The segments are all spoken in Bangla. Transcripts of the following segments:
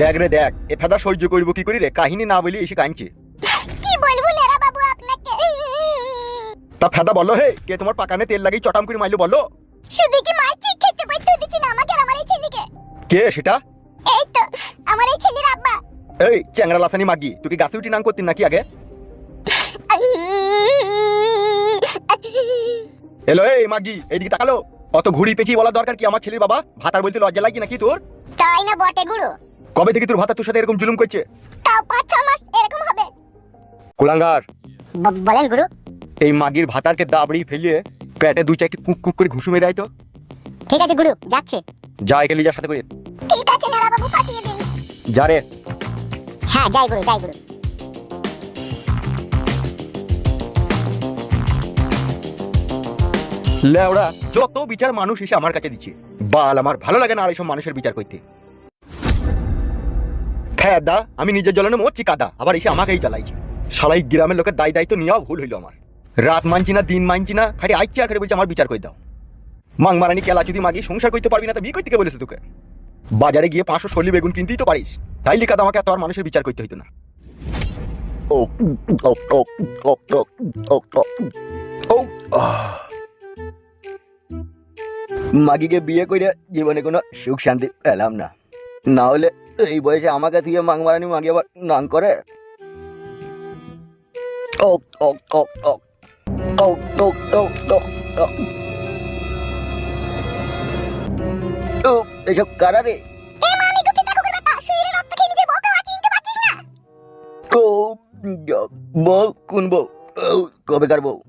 দেখ রে দেখ এ ফেদা সহ্য করব কি করি রে? কাহিনী না বলি এসে কাঁদছে। কি বলব নেরা বাবু আপনাকে? তা ফেদা বলো হে কে তোমার পাকানে তেল লাগিয়ে চটাম করে মাইলো বলো? শুধু কি মাছি খেতে পাইতে দিচ্ছি না আমাকে আর আমার এই ছেলেকে? কে সেটা? এই তো আমার এই ছেলের আব্বা। এই চ্যাংরা লাসানি মাগি তুই কি গাছে উঠি নাম করতিন নাকি আগে? এলো এই মাগি এইদিকে তাকালো। অত ঘুড়ি পেঁচিয়ে বলার দরকার কি আমার ছেলের বাবা? ভাতার বলতে লজ্জা লাগি নাকি তোর? তাই না বটে গুরু? কবে থেকে তোর ভাতা তোর সাথে এরকম জুলুম করছে? তাও পাঁচ ছ মাস এরকম হবে। কুলাঙ্গার। বলেন গুরু। এই মাগির ভাতারকে দাবড়ি ফেলিয়ে পেটে দুই চারটি কুক কুক করে ঘুষু মেরে আয় তো। ঠিক আছে গুরু যাচ্ছে। যা একে লিজার সাথে করে। ঠিক আছে নেরা বাবু পাঠিয়ে দিন। যা রে। হ্যাঁ যাই গুরু যাই গুরু। লেওড়া যত বিচার মানুষ এসে আমার কাছে দিচ্ছে বাল আমার ভালো লাগে না আর এইসব মানুষের বিচার করতে। হ্যাঁ দা আমি নিজের জ্বলানো মরছি কাদা আবার এসে আমাকেই জ্বালাইছে। সালাই গ্রামের লোকের দায় দায়িত্ব নেওয়া ভুল হইল আমার। রাত মানছি না, দিন মানছি না, খালি আইচি আখেরে বলছে আমার বিচার করে দাও। মাং মারানি কেলা যদি মাগি সংসার করতে পারবি না তা বিয়ে করতে বলেছে তোকে? বাজারে গিয়ে পাঁচশো সল্লি বেগুন কিনতেই তো পারিস। তাইলে কাদা আমাকে এত আর মানুষের বিচার করতে হইতো না। মাগিকে বিয়ে করে জীবনে কোনো সুখ শান্তি পেলাম না। না হলে এই বয়সে আমাকে থেকে মাংমারানি মাগি আবার নাং করে? এসব কারা রে? করে বউ কোন বউ? ও, কবেকার বউ?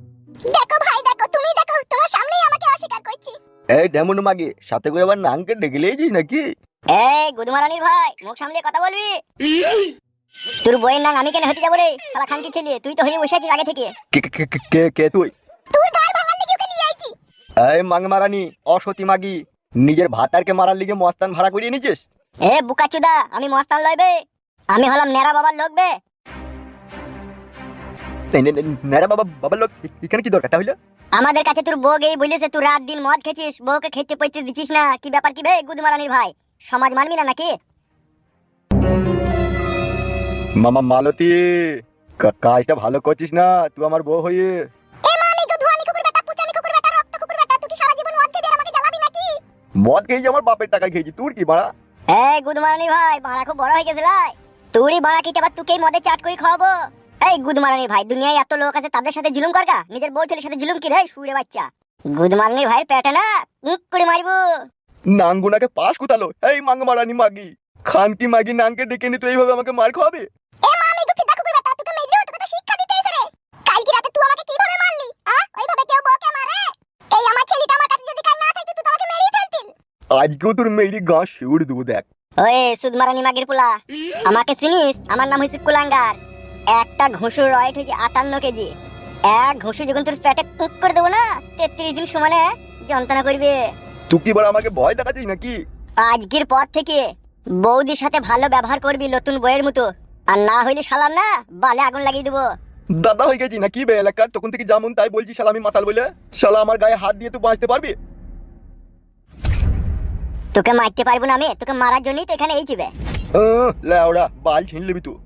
দেখো ভাই দেখো তুমি দেখো তোমার সামনেই আমাকে অস্বীকার করছি। এই ডেমন মাগি সাথে করে আবার নাংকে ডেকে লিয়েছিস নাকি? এই গুদমারানির ভাই মুখ সামলিয়ে কথা বলবি? তোর বইয়ের নাম আমি কেন হতে যাব রে? শালা খানকি ছেলে তুই তো হয়ে বসে আছিস আগে থেকে। কে কে- কে- কে কে তুই? তোর গাল ভাঙার লেগে ওকে নিয়ে আইছি। এই মাংমারানি অসতী মাগি নিজের ভাতারকে মারার লিগে মস্তান ভাড়া করিয়ে নিছিস এ বুকাচুদা আমি মস্তান লইবে আমি হলাম নেরা বাবার লোক বে। নেড়া বাবা বাবার লোক এখানে কি দরকার তাহলে? আমাদের কাছে তোর বউ গেই বলেছে তুই রাত দিন মদ খেছিস বউকে খেতে পইতে দিছিস না। কি ব্যাপার কি বে গুদমারানির ভাই? সমাজ মানবি না নাকি? মামা মালতী কাজটা ভালো করছিস না? তুই আমার বউ হয়ে এ মামি গুদমানি কুকুর বেটা পুচানি কুকুর বেটা রক্ত কুকুর বেটা তুই কি সারা জীবন মদ খেয়ে আর আমাকে জ্বালাবি নাকি? মদ খেয়েছি আমার বাপের টাকা খেয়েছি। তোর কি বাড়া? এই গুদমারানি ভাই বাড়া খুব বড় হয়ে গেছে তুই বাড়া কি আবার তুকেই মদে চাট করে খাওয়াবো। এই গুদমারানি ভাই দুনিয়ায় এত লোক আছে তাদের সাথে জুলুম করগা নিজের বউ ছেলের সাথে জুলুম কি রে বাচ্চা? গুদমারানি ভাই পেটে না করে মারবো। নাঙ্গুনাকে পাশ কুতালো এই মাগি। খানকি মাগি ডেকে নি তুই এইভাবে আমাকে মার খাওয়াবে? এ মামি গুপি দেখো বেটা তোকে তো শিক্ষা দিতে এসে রে। কালকে রাতে তুই আমাকে কীভাবে মারলি আ? ওইভাবে কেউ বউকে মারে? এই আমার ছেলেটা আমার কাছে যদি কাল না থাকতো তুই তো আমাকে মেরেই ফেলতিল আজকেও তোর মেয়েরই গা দেবো দেখ। সুদমারানি মাগির পোলা আমাকে চিনিস? আমার নাম হইছে কুলাঙ্গার। একটা ঘুষুর রয়েট হয়েছে আটান্ন কেজি। এক ঘুষু যখন তোর পেটে কুক করে দেবো না তেত্রিশ দিন সমানে যন্ত্রণা করবে। তুই কি বড় আমাকে ভয় দেখাচ্ছিস নাকি? আজকের পর থেকে বৌদির সাথে ভালো ব্যবহার করবি নতুন বইয়ের মতো। আর না হইলে শালার না বালে আগুন লাগিয়ে দেবো। দাদা হয়ে গেছি নাকি বে এলাকার? তখন থেকে যেমন তাই বলছি শালা আমি মাতাল বলে। শালা আমার গায়ে হাত দিয়ে তুই বাঁচতে পারবি? তোকে মারতে পারব না আমি তোকে মারার জন্যই তো এখানে এই চিবে। আহ, লেওড়া বাল ছিন লিবি তুই।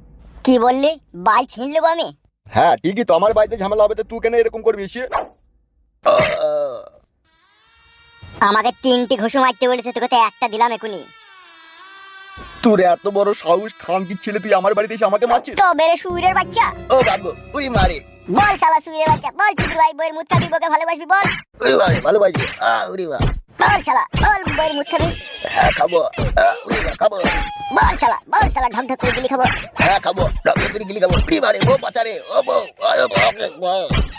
কি বললি? বাল ছিন নেব আমি? হ্যাঁ ঠিকই তো। আমার বাড়িতে ঝামেলা হবে তো তুই কেন এরকম করবি? সে আমাকে তিনটি ঘুষু মারতে বলেছে তোকে তো একটা দিলাম এখনই। তোর এত বড় সাহস খান কি ছেলে তুই আমার বাড়িতে এসে আমাকে মারছিস? তো বেড়ে সুরের বাচ্চা। ও গাগো তুই মারে। বল শালা সুরের বাচ্চা বল চুদুর ভাই বইয়ের মুখ খাবি বকে ভালোবাসবি বল। ওরে বাবা, ভালো বাজি আ উড়ি বা বল শালা বল বইয়ের মুখ খাবি। হ্যাঁ খাব বা খাব। বল শালা বল শালা ঢক ঢক করে খাব। হ্যাঁ খাব। গিলি খাব। উড়ি মারে ও বাঁচারে ও বউ।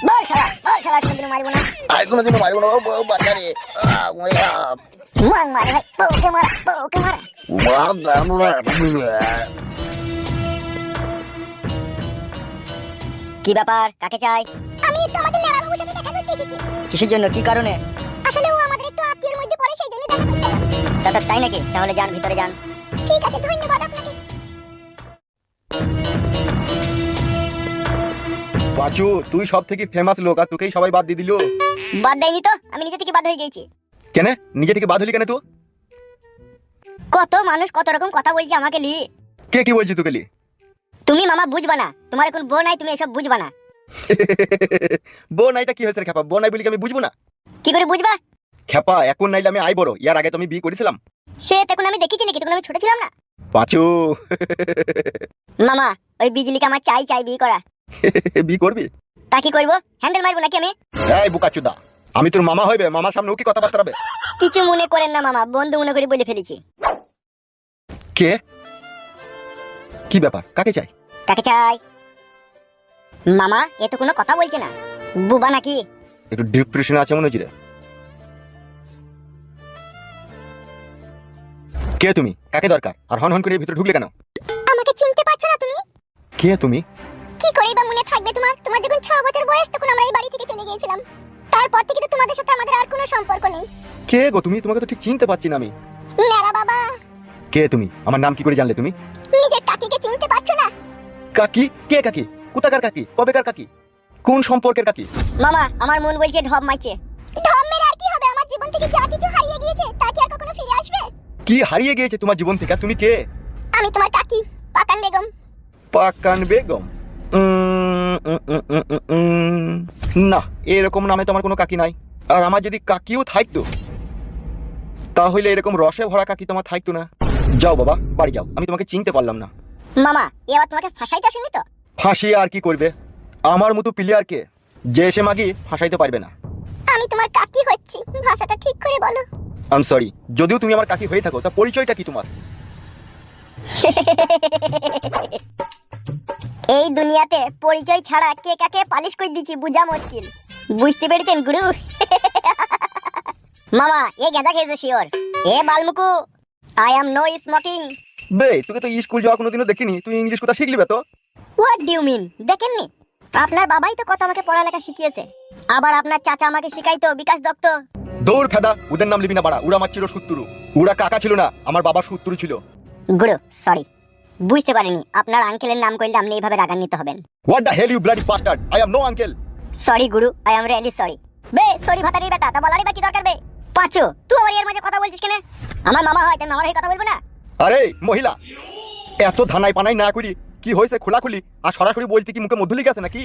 বল শালা বল শালা কোনদিন মারবো না। আর কোনোদিন মারবো না ও বউ আ। মাং মারে ভাই বউকে মারা বউকে মারা। কি ব্যাপার? কাকে চাই? আমি একটু আমাদের নানা বাবুর সাথে দেখা করতে এসেছি। কিসের জন্য? কি কারণে? আসলে ও আমাদের একটু আত্মীয়ের মধ্যে পড়ে সেই জন্য দেখা করতে এলাম। দাদা তাই নাকি? তাহলে যান ভিতরে যান। ঠিক আছে ধন্যবাদ আপনাকে। পাঁচু তুই সব থেকে ফেমাস লোক আর তোকেই সবাই বাদ দিয়ে দিল। বাদ দেয়নি তো? আমি নিজে থেকে বাদ হয়ে গেছি। কেন? নিজে থেকে বাদ হলি কেন তুই? কত মানুষ কত রকম কথা বলছে আমাকে লি। কে কি বলছি তোকে লি? তুমি মামা বুঝবা না। তোমার এখন বউ নাই তুমি এসব বুঝবা না। বউ নাইটা কি হয়েছে রে খেপা বউ নাই বলি কি আমি বুঝব না? কি করে বুঝবা? খেপা এখন নাইলে আমি আই বড়। ইয়ার আগে তো আমি বিয়ে করেছিলাম। সে তখন আমি দেখেছি নাকি তখন আমি ছোট ছিলাম না। পাঁচু। মামা ওই বিজলিকে আমার চাই চাই বিয়ে করা। বিয়ে করবি? তা কি করব? হ্যান্ডেল মারবো নাকি আমি? এই বুকাচুদা আমি তোর মামা হইবে মামার সামনে ও কি কথাবার্তা হবে কিছু মনে করেন না মামা বন্ধু মনে করে বলে ফেলেছি। কে? কি ব্যাপার? কাকে চাই? কাকে চাই। মামা এ তো কোনো কথা বলছে না। বুবা নাকি? একটু ডিপ্রেশনে আছে মনে হচ্ছে কে তুমি? কাকে দরকার? আর হন হন করে ভিতরে ঢুকলে কেন? আমাকে চিনতে পারছ না তুমি? কে তুমি? কি করেই বা মনে থাকবে তোমার? তোমার যখন ছ বছর বয়স তখন আমরা এই বাড়ি থেকে চলে গিয়েছিলাম। তারপর থেকে তো তোমাদের সাথে আমাদের আর কোনো সম্পর্ক নেই। কে গো তুমি? তোমাকে তো ঠিক চিনতে পারছি না আমি। ন্যাড়া বাবা। কে তুমি? আমার নাম কি করে জানলে তুমি? নিজের কাকিকে চিনতে পারছ কাকি? কে কাকি? কোথাকার কাকি? কবেকার কাকি? কোন সম্পর্কের কাকি? মামা আমার মন বলছে ঢপ মাইছে ঢপ মেরে আর কি হবে? আমার জীবন থেকে যা কিছু হারিয়ে গিয়েছে তা কি আর কখনো ফিরে আসবে? কি হারিয়ে গিয়েছে তোমার জীবন থেকে? তুমি কে? আমি তোমার কাকি পাকান বেগম। পাকান বেগম? না এরকম নামে তোমার কোনো কাকি নাই। আর আমার যদি কাকিও থাকতো তাহলে এরকম রসে ভরা কাকি তোমার থাকতো না। যাও বাবা বাড়ি যাও। আমি তোমাকে চিনতে পারলাম না। মামা এ আবার তোমাকে ফাঁসাইতে আসেনি তো? ফাঁসিয়ে আর কি করবে? আমার মতো প্লেয়ারকে যে এসে মাগি ফাঁসাইতে পারবে না। আমি তোমার কাকি হচ্ছি ভাষাটা ঠিক করে বলো। আম সরি যদিও তুমি আমার কাকি হয়ে থাকো তা পরিচয়টা কি তোমার? এই দুনিয়াতে পরিচয় ছাড়া কে কাকে পালিশ করে দিচ্ছি বুঝা মুশকিল। বুঝতে পেরেছেন গুরু? মামা এ গেঁদা খেয়েছে শিওর। এ বালমুকু আই অ্যাম নো স্মোকিং বে তোকে তো স্কুল যাওয়া কোনোদিনও দেখিনি তুই ইংলিশ কথা শিখলি তো? হোয়াট ডিউ মিন দেখেননি? আপনার বাবাই তো কত আমাকে পড়ালেখা শিখিয়েছে। আবার আপনার চাচা আমাকে শিখাইতো বিকাশ দত্ত। দৌড় ফেদা ওদের নাম লিবি না বাড়া ওরা আমার ছিল সত্তরু ওরা কাকা ছিল না আমার বাবা সত্তরু ছিল। গুরু সরি বুঝতে পারিনি আপনার আঙ্কেলের নাম করলে আপনি এইভাবে রাগান্বিত হবেন। What the hell you bloody bastard I am no uncle sorry guru I am really sorry বে সরি ভাতারি বেটা তা বলারই বা কি দরকার বে। পাঁচু তুই আমার এর মাঝে কথা বলছিস কেন? আমার মামা হয় তাই মামার হয়ে কথা বলব না? আরে মহিলা এত ধানাই পানাই না করি কি হয়েছে খোলাখুলি? আর সরাসরি বলতে কি মুখে মধ্য লেগে আছে নাকি?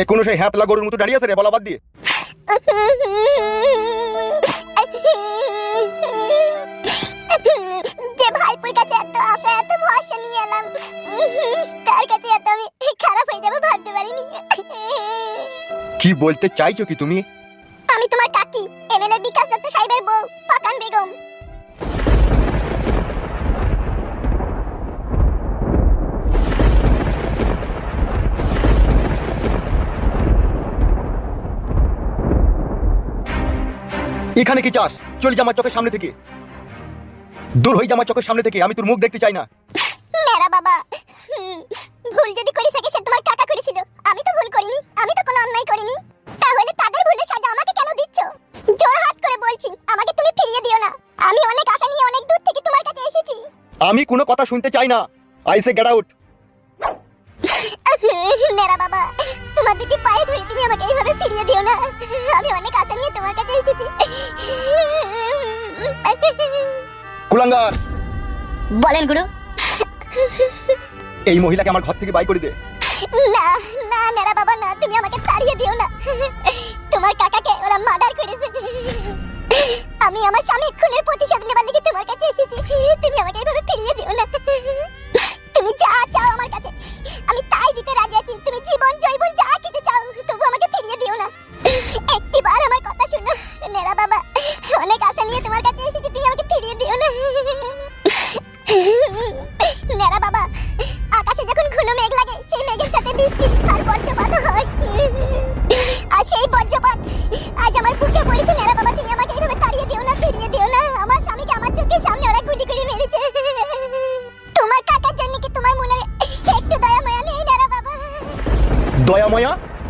এ কোনো সেই হ্যাপলা গরুর মতো দাঁড়িয়ে আছে রে বলা বাদ দিয়ে। যে ভাইপুর কাছে এত আশা এত ভরসা নিয়ে এলাম তার কাছে এত আমি খারাপ হয়ে যাবে ভাবতে পারিনি। কি বলতে চাইছো কি তুমি? আমি তোমার কাকি এমএলএ বিকাশ দত্ত সাহেবের বউ পাকান বেগম। এখানে কি চাস? চলে যা আমার চোখের সামনে থেকে। দূর হয়ে যা আমার চোখের সামনে থেকে আমি তোর মুখ দেখতে চাই না। মেরা বাবা ভুল যদি করে থাকে সে তোমার কাকা করেছিল। আমি তো ভুল করিনি আমি তো কোনো অন্যায় করিনি। তাহলে তাদের ভুলের সাজা আমাকে কেন দিচ্ছ? জোর হাত করে বলছি আমাকে তুমি ফিরিয়ে দিও না। আমি অনেক আশা নিয়ে অনেক দূর থেকে তোমার কাছে এসেছি। আমি কোনো কথা শুনতে চাই না। I say get out. মেরা বাবা তোমার দুটি পায়ে আমাকে এইভাবে ফিরিয়ে দিও না। আমি অনেক আশা নিয়ে তোমার কাছে এসেছি। কুলাঙ্গার! বলেন গুরু। এই মহিলাকে আমার ঘর থেকে বাই করে দে। না না নেরা বাবা না তুমি আমাকে তাড়িয়ে দিও না। তোমার কাকাকে ওরা মার্ডার করেছে। আমি আমার স্বামীর খুনের প্রতিশোধ নেবার লিগে তোমার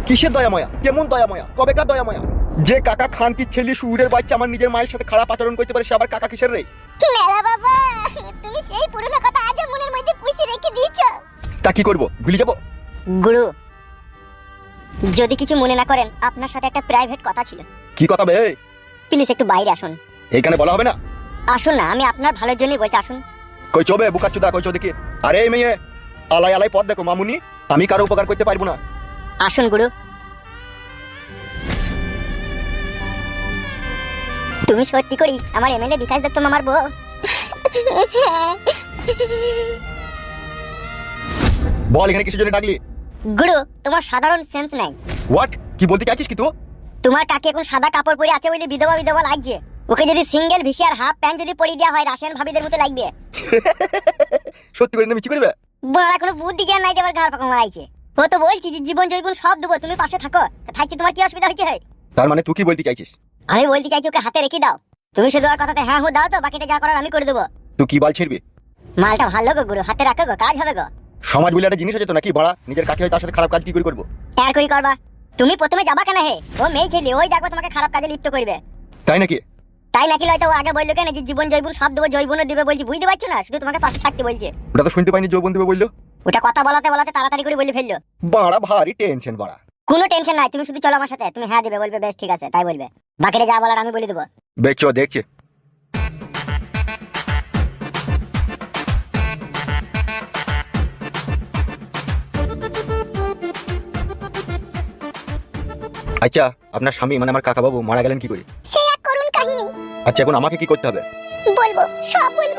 কিসের দয়াময়া কেমন দয়াময়া কবেকার দয়াময়া যে কাকা খানকি ছেলে সুরের বাচ্চা আমার নিজের মায়ের সাথে খারাপ আচরণ করতে পারে সে আবার কাকা কিসের রে? নেরা বাবা? তুমি সেই পুরনো কথা আজ মনের মধ্যে পুষে রেখে দিয়েছ। তা কি করব? ভুলে যাব? গুরু যদি কিছু মনে না করেন আপনার সাথে একটা প্রাইভেট কথা ছিল। কি কথা বে? প্লিজ একটু বাইরে আসুন। এইখানে বলা হবে না? আসুন না আমি আপনার ভালোর জন্যই বলছি আসুন। কই চবে বুকা চুদা কই চো দেখি আরে মেয়ে আলাই আলাই পথ দেখো মামুনি। আমি কারও উপকার করতে পারব না। আসুন গুরু। তুমি সত্যি করি আমার এমএলএ বিকাশ দত্ত মামার বউ? বল এখানে কিছু জন্য ডাকলি? গুরু তোমার সাধারণ সেন্স নাই। হোয়াট কি বলতে চাইছিস কি তুই? তোমার কাকে এখন সাদা কাপড় পরে আছে বলে বিধবা বিধবা লাগছে। ওকে যদি সিঙ্গেল ভিসি আর হাফ প্যান্ট যদি পরিয়ে দেওয়া হয় রাশিয়ান ভাবিদের মতো লাগবে। সত্যি করে মিছি করবে বড়া কোনো বুদ্ধি জ্ঞান নাই দেবার ঘাড় পাকা মারাইছে। ও তো বলছি যে জীবন জৈবন সব দেবো তুমি পাশে থাকো। থাকতে তোমার কি অসুবিধা হচ্ছে? তার মানে তুই কি বলতে চাইছিস? আমি বলতে চাইছি ওকে হাতে রেখে দাও। তুমি শুধু আর কথাতে হ্যাঁ হু দাও তো বাকিটা যা করার আমি করে দেবো। তুই কি বল ছিড়বি? মালটা ভালো গো গুরু হাতে রাখো গো কাজ হবে গো। সমাজ বলে একটা জিনিস আছে তো নাকি? বড়া নিজের কাকে হয় তার সাথে খারাপ কাজ কি করে করব? আর করি করবা। তুমি প্রথমে যাবা কেন হে? ও মেয়ে ছেলে ওই দেখো তোমাকে খারাপ কাজে লিপ্ত করবে। তাই নাকি? তাই নাকি হয়তো ও আগে বলল কেন যে জীবন জৈবন সব দেবো জৈবনও দিবে বলছি বুঝতে পারছ না? শুধু তোমাকে পাশে থাকতে বলছে। ওটা তো শুনতে পাইনি যৌবন দেবে বলল। ওটা কথা বলাতে বলাতে তাড়াতাড়ি করে বলে ফেলল। বাড়া ভারী টেনশন বাড়া। কোনো টেনশন নাই তুমি শুধু চলো আমার সাথে। তুমি হ্যাঁ দেবে বলবে বেশ ঠিক আছে তাই বলবে। বাকিটা যা বলার আমি বলে দেবো। বেচ দেখছে। আচ্ছা আপনার স্বামী মানে আমার কাকা বাবু মারা গেলেন কি করে? সে এক করুণ কাহিনী। আচ্ছা এখন আমাকে কি করতে হবে? বলব সব বলব।